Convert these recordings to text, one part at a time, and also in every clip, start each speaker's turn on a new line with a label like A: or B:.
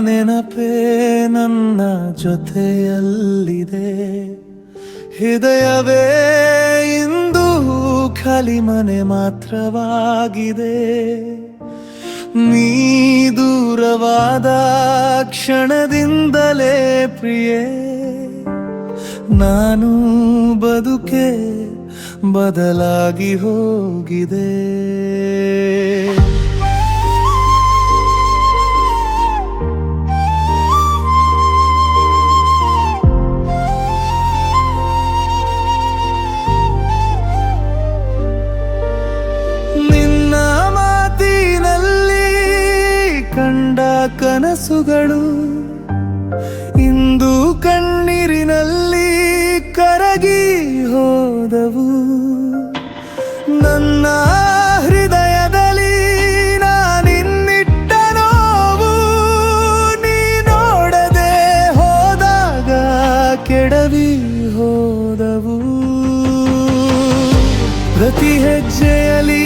A: ನೆನಪೇ ನನ್ನ ಜೊತೆಯಲ್ಲಿದೆ. ಹೃದಯವೇ ಇಂದು ಖಾಲಿ ಮನೆ ಮಾತ್ರವಾಗಿದೆ. ನೀ ದೂರವಾದ ಕ್ಷಣದಿಂದಲೇ ಪ್ರಿಯೇ. ನಾನು ಬದುಕೆ ಬದಲಾಗಿ ಹೋಗಿದೆ. ಕನಸುಗಳು ಇಂದು ಕಣ್ಣೀರಿನಲ್ಲಿ ಕರಗಿ ಹೋದವು. ನನ್ನ ಹೃದಯದಲ್ಲಿ ನಾನಿನ್ನಿಟ್ಟ ನೋವು, ನೀ ನೋಡದೆ ಹೋದಾಗ ಕೆಡವಿ ಹೋದವು. ಪ್ರತಿ ಹೆಜ್ಜೆಯಲ್ಲಿ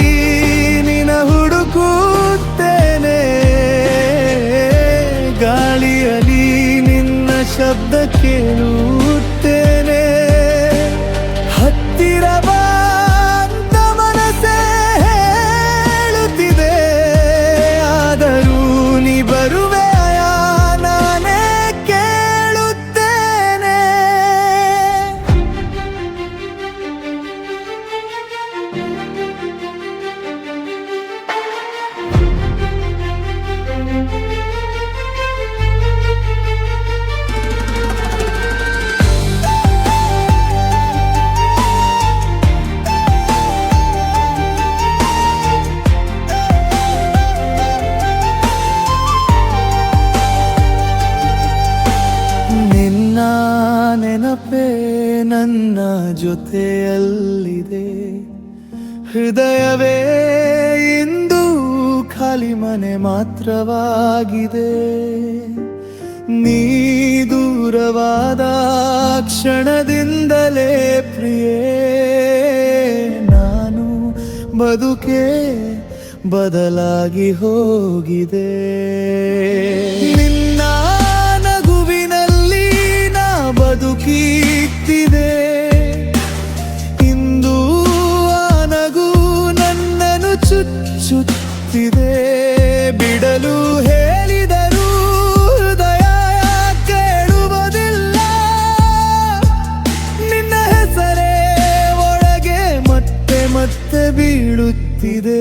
A: ಜೊತೆಯಲ್ಲಿದೆ. ಹೃದಯವೇ ಇಂದು ಖಾಲಿ ಮನೆ ಮಾತ್ರವಾಗಿದೆ. ನೀ ದೂರವಾದ ಕ್ಷಣದಿಂದಲೇ ಪ್ರಿಯೇ, ನಾನು ಬದುಕೆ ಬದಲಾಗಿ ಹೋಗಿದೆ. ನಿನ್ನ ನಗುವಿನಲ್ಲಿ ನಾ ಬದುಕೀತಿದೆ ಬೀಳುತ್ತಿದೆ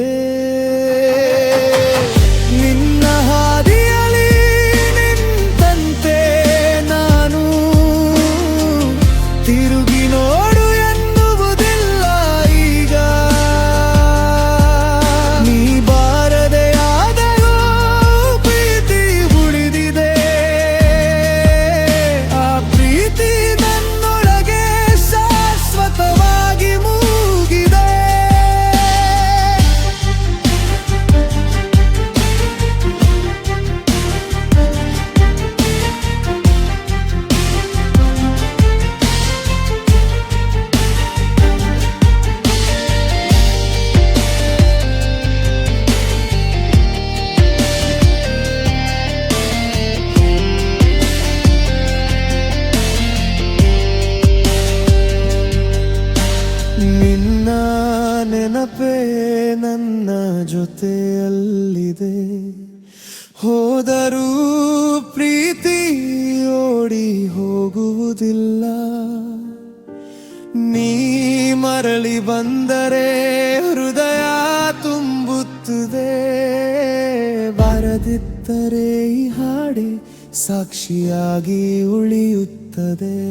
A: ನಿನ್ನ ನೆನಪೇ ನನ್ನ ಜೊತೆಯಲ್ಲಿದೆ. ಹೋದರೂ ಪ್ರೀತಿ ಓಡಿ ಹೋಗುವುದಿಲ್ಲ. ನೀ ಮರಳಿ ಬಂದರೆ ಹೃದಯ ತುಂಬುತ್ತದೆ. ಬಾರದಿದ್ದರೆ ಈ ಹಾಡೆ ಸಾಕ್ಷಿಯಾಗಿ ಉಳಿಯುತ್ತದೆ.